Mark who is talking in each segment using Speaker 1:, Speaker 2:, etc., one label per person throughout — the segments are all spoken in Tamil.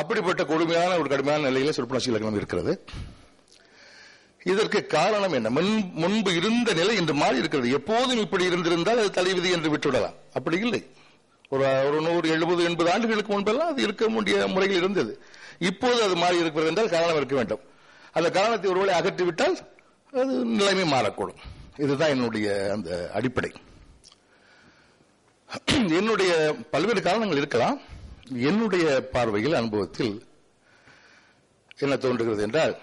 Speaker 1: அப்படிப்பட்ட கொடுமையான ஒரு கடுமையான நிலையில சொற்பனாட்சி இலக்கணம் இருக்கிறது இதற்கு காரணம் என்ன முன்பு இருந்த நிலை இன்று மாறி இருக்கிறது எப்போதும் இப்படி இருந்திருந்தால் அது தலைவிதி என்று விட்டுவிடலாம் அப்படி இல்லை ஒரு ஒரு நூறு எழுபது எண்பது ஆண்டுகளுக்கு முன்பெல்லாம் அது இருக்க முடிய முறையில் இருந்தது இப்போது அது மாறி இருக்கிறது என்றால் காரணம் இருக்க வேண்டும் அந்த காரணத்தை ஒருவேளை அகற்றிவிட்டால் அது நிலைமை மாறக்கூடும் இதுதான் என்னுடைய அந்த அடிப்படை என்னுடைய பல்வேறு காரணங்கள் இருக்கலாம் என்னுடைய பார்வையில் அனுபவத்தில் என்ன தோன்றுகிறது என்றால்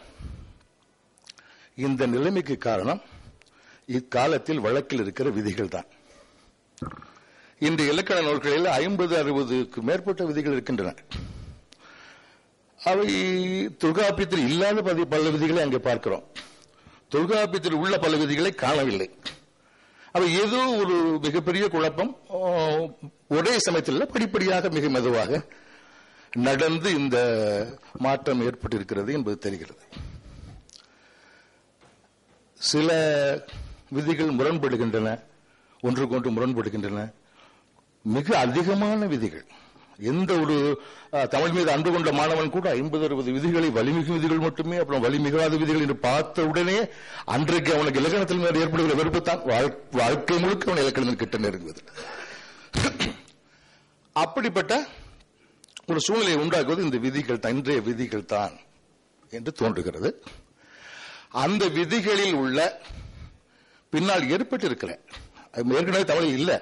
Speaker 1: இந்த நிலைமைக்கு காரணம் இக்காலத்தில் வழக்கில் இருக்கிற விதிகள் தான் இந்த இலக்கண நூல்களில் ஐம்பது அறுபதுக்கு மேற்பட்ட விதிகள் இருக்கின்றன அவை தொல்காப்பியத்தில் இல்லாத பல விதிகளை அங்கே பார்க்கிறோம் தொல்காப்பியத்தில் உள்ள பல விதிகளை காணவில்லை அப்ப ஏதோ ஒரு மிகப்பெரிய குழப்பம் ஒரே சமயத்தில் படிப்படியாக மிக மெதுவாக நடந்து இந்த மாற்றம் ஏற்பட்டிருக்கிறது என்பது தெரிகிறது சில விதிகள் முரண்படுகின்றன ஒன்றுக்கொன்று முரண்படுகின்றன மிக அதிகமான விதிகள் எந்த ஒரு தமிழ் மீது அன்பு கொண்ட மாணவன் கூட ஐம்பது அறுபது விதிகளை வலிமிகு விதிகள் மட்டுமே அப்புறம் வலிமிகாத விதிகள் என்று பார்த்த உடனே அன்றைக்கு அவனுக்கு இலக்கணத்தில் மேல் ஏற்படுகிற வெறுப்பு தான் வாழ்க்கை முழுக்க அவன் இலக்கணத்தில் கிட்ட நெருங்குவது அப்படிப்பட்ட ஒரு சூழ்நிலையை உண்டாக்குவது இந்த விதிகள் தன்றைய இன்றைய விதிகள் தான் என்று தோன்றுகிறது அந்த விதிகளில் உள்ள பின்னால் ஏற்பட்டிருக்கிற ஏற்கனவே தமிழ் இல்லை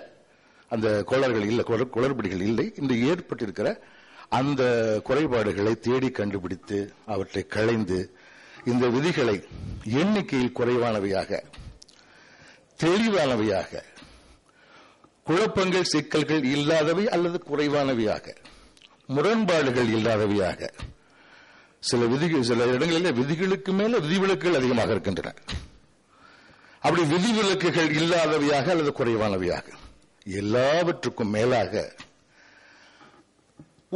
Speaker 1: அந்த கோளாறுகள் இல்லை குளறுபடிகள் இல்லை இன்று ஏற்பட்டிருக்கிற அந்த குறைபாடுகளை தேடி கண்டுபிடித்து அவற்றை களைந்து இந்த விதிகளை எண்ணிக்கையில் குறைவானவையாக தெளிவானவையாக குழப்பங்கள் சிக்கல்கள் இல்லாதவை அல்லது குறைவானவையாக முரண்பாடுகள் இல்லாதவையாக சில விதிகள் சில இடங்களில் விதிகளுக்கு மேல விதிவிலக்குகள் அதிகமாக இருக்கின்றன அப்படி விதிவிலக்குகள் இல்லாதவையாக அல்லது குறைவானவையாக எல்லாவற்றுக்கும் மேலாக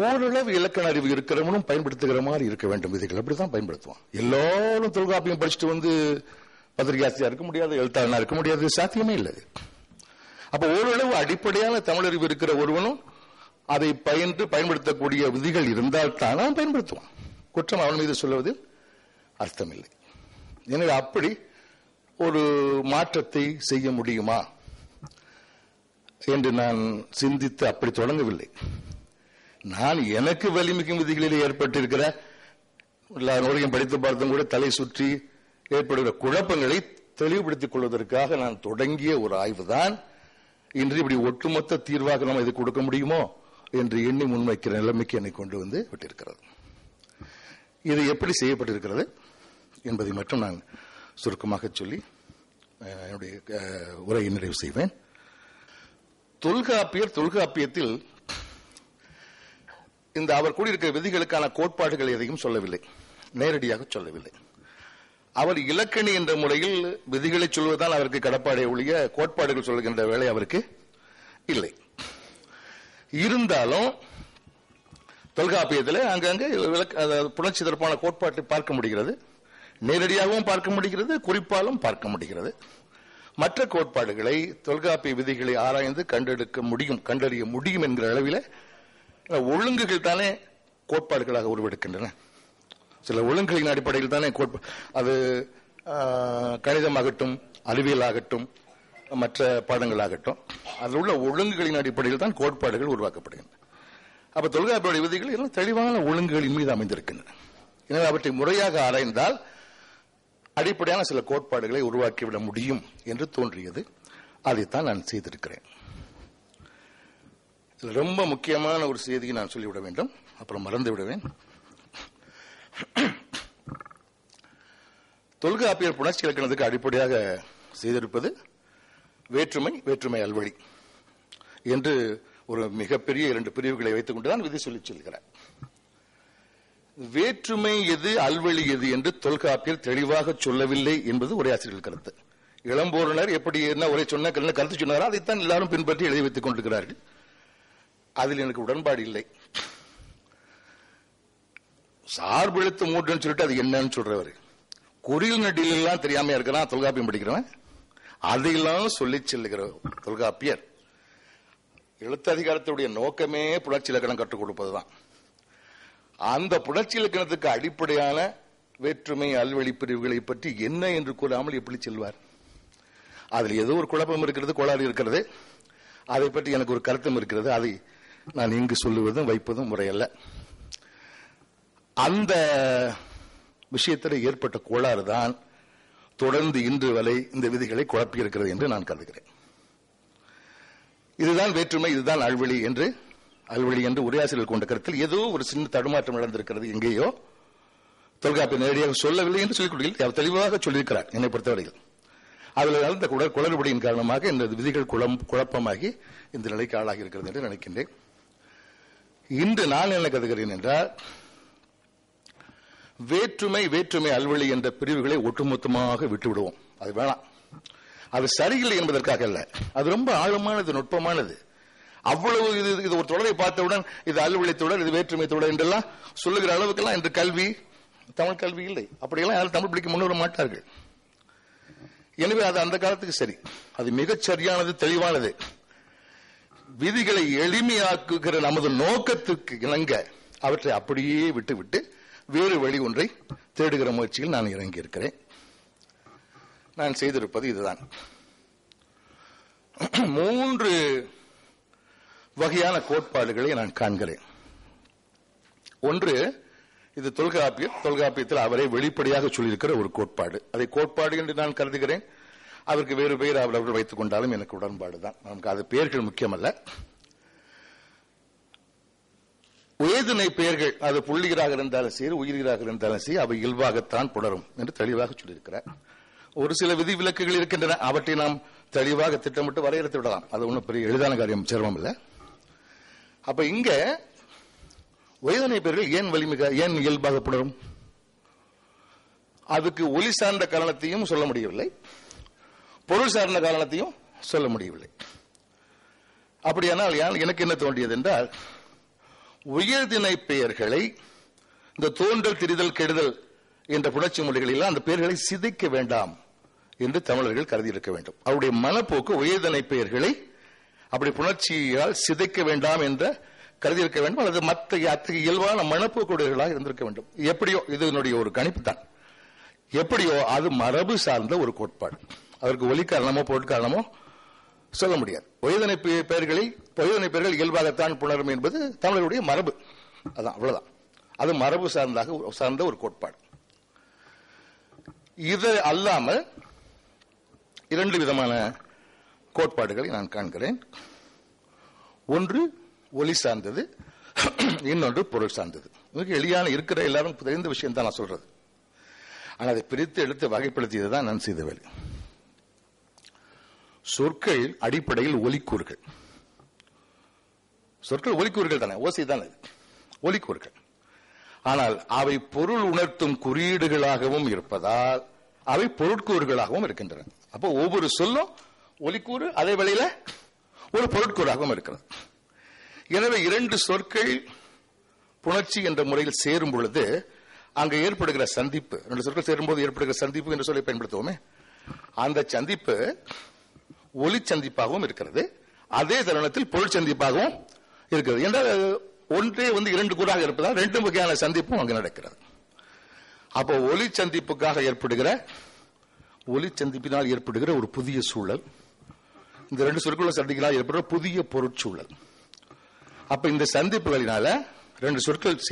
Speaker 1: ஓரளவு இலக்கண அறிவு இருக்கிறவனும் பயன்படுத்துகிற மாதிரி இருக்க வேண்டும் விதிகள் அப்படித்தான் பயன்படுத்துவான் எல்லாரும் தொல்காப்பியம் படிச்சுட்டு வந்து பத்திரிகாசியா இருக்க முடியாது எழுத்தாளனா இருக்க முடியாது சாத்தியமே இல்லை அப்ப ஓரளவு அடிப்படையான தமிழறிவு இருக்கிற ஒருவனும் அதை பயின்று பயன்படுத்தக்கூடிய விதிகள் இருந்தால் தானே பயன்படுத்துவான் குற்றம் அவன் மீது சொல்லுவதில் அர்த்தமில்லை எனவே அப்படி ஒரு மாற்றத்தை செய்ய முடியுமா என்று நான் சிந்தித்து அப்படி தொடங்கவில்லை நான் எனக்கு வலிமிக்கும் விதிகளில் ஏற்பட்டிருக்கிற எல்லாரையும் படித்து பார்த்தும் கூட தலை சுற்றி ஏற்படுகிற குழப்பங்களை தெளிவுபடுத்திக் கொள்வதற்காக நான் தொடங்கிய ஒரு ஆய்வு தான் இன்று இப்படி ஒட்டுமொத்த தீர்வாக நம்ம இது கொடுக்க முடியுமோ என்று எண்ணி முன்வைக்கிற நிலைமைக்கு என்னை கொண்டு வந்து விட்டிருக்கிறது இது எப்படி செய்யப்பட்டிருக்கிறது என்பதை மட்டும் நான் சுருக்கமாக சொல்லி என்னுடைய உரையை நிறைவு செய்வேன் தொல்காப்பியர் தொல்காப்பியத்தில் இந்த அவர் கூடியிருக்கிற விதிகளுக்கான கோட்பாடுகள் எதையும் சொல்லவில்லை நேரடியாக சொல்லவில்லை அவர் இலக்கணி என்ற முறையில் விதிகளை சொல்வதால் அவருக்கு கடப்பாடை ஒழிய கோட்பாடுகள் சொல்கின்ற வேலை அவருக்கு இல்லை இருந்தாலும் தொல்காப்பியத்தில் அங்கங்கே புணர்ச்சி தொடர்பான கோட்பாட்டை பார்க்க முடிகிறது நேரடியாகவும் பார்க்க முடிகிறது குறிப்பாலும் பார்க்க முடிகிறது மற்ற கோட்பாடுகளை தொல்காப்பிய விதிகளை ஆராய்ந்து கண்டெடுக்க முடியும் கண்டறிய முடியும் என்கிற அளவில் ஒழுங்குகள் தானே கோட்பாடுகளாக உருவெடுக்கின்றன சில ஒழுங்குகளின் அடிப்படையில் தானே கோட்பா அது கணிதமாகட்டும் ஆகட்டும் மற்ற பாடங்களாகட்டும் அதில் உள்ள ஒழுங்குகளின் அடிப்படையில் தான் கோட்பாடுகள் உருவாக்கப்படுகின்றன அப்ப தொல்காப்பியுடைய விதிகள் எல்லாம் தெளிவான ஒழுங்குகளின் மீது அமைந்திருக்கின்றன எனவே அவற்றை முறையாக ஆராய்ந்தால் அடிப்படையான சில கோட்பாடுகளை உருவாக்கிவிட முடியும் என்று தோன்றியது அதைத்தான் நான் செய்திருக்கிறேன் ரொம்ப முக்கியமான ஒரு செய்தியை நான் சொல்லிவிட வேண்டும் அப்புறம் மறந்து விடுவேன் தொல்காப்பியர் புணர்ச்சி இலக்கணத்துக்கு அடிப்படையாக செய்திருப்பது வேற்றுமை வேற்றுமை அல்வழி என்று ஒரு மிகப்பெரிய இரண்டு பிரிவுகளை வைத்துக் கொண்டுதான் விதி சொல்லி செல்கிறேன் வேற்றுமை எது அல்வழி எது என்று தொல்காப்பியர் தெளிவாக சொல்லவில்லை என்பது உரையாசிரியர்கள் கருத்து இளம்போரினர் எப்படி என்ன உரை சொன்ன கருத்து சொன்னாரோ அதைத்தான் எல்லாரும் பின்பற்றி எழுதி வைத்துக் கொண்டிருக்கிறார்கள் அதில் எனக்கு உடன்பாடு இல்லை சார்பு எழுத்து மூட்டுன்னு சொல்லிட்டு அது என்னன்னு சொல்றவர் குறியில் நடிகெல்லாம் தெரியாம இருக்கிறான் தொல்காப்பியம் படிக்கிறவன் அதையெல்லாம் சொல்லி செல்லுகிற தொல்காப்பியர் எழுத்து அதிகாரத்துடைய நோக்கமே புலர்ச்சி இலக்கணம் கற்றுக் கொடுப்பதுதான் அந்த புணர்ச்சி இலக்கணத்துக்கு அடிப்படையான வேற்றுமை அல்வழி பிரிவுகளை பற்றி என்ன என்று கூறாமல் எப்படி செல்வார் அதில் ஏதோ ஒரு குழப்பம் இருக்கிறது கோளாறு இருக்கிறது அதை பற்றி எனக்கு ஒரு கருத்தம் இருக்கிறது அதை நான் இங்கு சொல்லுவதும் வைப்பதும் முறையல்ல அந்த விஷயத்தில் ஏற்பட்ட கோளாறு தான் தொடர்ந்து இன்று வரை இந்த விதிகளை குழப்பியிருக்கிறது என்று நான் கருதுகிறேன் இதுதான் வேற்றுமை இதுதான் அல்வழி என்று அல்வழி என்று உரையாசிரியர் கொண்ட கருத்தில் ஏதோ ஒரு சின்ன தடுமாற்றம் நடந்திருக்கிறது எங்கேயோ தொல்காப்பை நேரடியாக சொல்லவில்லை என்று சொல்லிக் அவர் தெளிவாக சொல்லியிருக்கிறார் என்னை பொறுத்தவரையில் அதில் நடந்த குடல் குளறுபடியின் காரணமாக இந்த விதிகள் குளம் குழப்பமாகி இந்த நிலைக்கு ஆளாகி இருக்கிறது என்று நினைக்கின்றேன் இன்று நான் என்ன கருதுகிறேன் என்றால் வேற்றுமை வேற்றுமை அல்வழி என்ற பிரிவுகளை ஒட்டுமொத்தமாக விட்டுவிடுவோம் அது வேணாம் அது சரியில்லை என்பதற்காக அல்ல அது ரொம்ப ஆழமானது நுட்பமானது அவ்வளவு இது இது ஒரு தொடரை பார்த்தவுடன் இது அலுவலை தொடர் இது வேற்றுமை தொடர் என்றெல்லாம் சொல்லுகிற அளவுக்கெல்லாம் இன்று கல்வி தமிழ் கல்வி இல்லை அப்படியெல்லாம் யாரும் தமிழ் பிடிக்க முன்வர மாட்டார்கள் எனவே அது அந்த காலத்துக்கு சரி அது மிகச் சரியானது தெளிவானது விதிகளை எளிமையாக்குகிற நமது நோக்கத்துக்கு இணங்க அவற்றை அப்படியே விட்டுவிட்டு வேறு வழி ஒன்றை தேடுகிற முயற்சியில் நான் இறங்கியிருக்கிறேன் நான் செய்திருப்பது இதுதான் மூன்று வகையான கோட்பாடுகளை நான் காண்கிறேன் ஒன்று இது தொல்காப்பியம் தொல்காப்பியத்தில் அவரை வெளிப்படையாக சொல்லியிருக்கிற ஒரு கோட்பாடு அதை கோட்பாடு என்று நான் கருதுகிறேன் அவருக்கு வேறு பெயர் அவர் அவர்கள் வைத்துக் கொண்டாலும் எனக்கு உடன்பாடுதான் நமக்கு அது பெயர்கள் முக்கியமல்ல வேதனை பெயர்கள் அது புள்ளிகராக இருந்தாலும் சரி உயிர்களாக இருந்தாலும் சரி அவை இயல்பாகத்தான் புணரும் என்று தெளிவாக சொல்லியிருக்கிறார் ஒரு சில விதிவிலக்குகள் இருக்கின்றன அவற்றை நாம் தெளிவாக திட்டமிட்டு வரையறுத்து விடலாம் அது ஒன்றும் பெரிய எளிதான காரியம் சிரமம் இல்லை அப்ப இங்க வயதனை பெயர்கள் ஏன் வலிமிக ஏன் இயல்பாக புணரும் அதுக்கு ஒலி சார்ந்த காரணத்தையும் சொல்ல முடியவில்லை பொருள் சார்ந்த காரணத்தையும் சொல்ல முடியவில்லை அப்படியானால் எனக்கு என்ன தோன்றியது என்றால் உயர்திணை பெயர்களை இந்த தோன்றல் திரிதல் கெடுதல் என்ற புணர்ச்சி மொழிகளில் அந்த பெயர்களை சிதைக்க வேண்டாம் என்று தமிழர்கள் கருதி இருக்க வேண்டும் அவருடைய மனப்போக்கு உயர்தனை பெயர்களை அப்படி புணர்ச்சியால் சிதைக்க வேண்டாம் என்ற கருதி இருக்க வேண்டும் அல்லது மற்ற அத்தகைய இயல்பான கொடுகளாக இருந்திருக்க வேண்டும் எப்படியோ இதனுடைய ஒரு கணிப்பு தான் எப்படியோ அது மரபு சார்ந்த ஒரு கோட்பாடு அதற்கு ஒலி காரணமோ பொருட்காரணமோ சொல்ல முடியாது பொய்தனை பெயர்களை பொய்தனை பெயர்கள் இயல்பாகத்தான் புணரும் என்பது தமிழருடைய மரபு அதான் அவ்வளவுதான் அது மரபு சார்ந்தாக சார்ந்த ஒரு கோட்பாடு இது அல்லாமல் இரண்டு விதமான கோட்பாடுகளை நான் காண்கிறேன் ஒன்று ஒளி சார்ந்தது இன்னொன்று பொருள் சார்ந்தது மிக எளியான இருக்கிற எல்லாரும் தெரிந்த விஷயம் தான் நான் சொல்றது ஆனால் அதை பிரித்து எடுத்து வகைப்படுத்தியது தான் நான் செய்த வேலை சொற்கள் அடிப்படையில் ஒலிக்கூறுகள் சொற்கள் ஒலிக்கூறுகள் தானே ஓசை தானே ஒலிக்கூறுகள் ஆனால் அவை பொருள் உணர்த்தும் குறியீடுகளாகவும் இருப்பதால் அவை பொருட்கூறுகளாகவும் இருக்கின்றன அப்போ ஒவ்வொரு சொல்லும் ஒலிக்கூறு அதே வேளையில ஒரு பொருட்கூறாகவும் இருக்கிறது எனவே இரண்டு சொற்கள் புணர்ச்சி என்ற முறையில் சேரும் பொழுது அங்கு ஏற்படுகிற சந்திப்பு ரெண்டு சொற்கள் சேரும்போது ஏற்படுகிற சந்திப்பு என்று சொல்லி பயன்படுத்துவோமே அந்த சந்திப்பு ஒலி சந்திப்பாகவும் இருக்கிறது அதே தருணத்தில் பொருள் சந்திப்பாகவும் இருக்கிறது என்றால் ஒன்றே வந்து இரண்டு கூறாக இருப்பதால் ரெண்டு வகையான சந்திப்பும் அங்கு நடக்கிறது அப்போ ஒலி சந்திப்புக்காக ஏற்படுகிற ஒலி சந்திப்பினால் ஏற்படுகிற ஒரு புதிய சூழல் இந்த ரெண்டு சொற்குள்ள சந்திக்கலாம் புதிய பொருட்சூழல் அப்ப இந்த சந்திப்புகளினால ரெண்டு சொற்கள்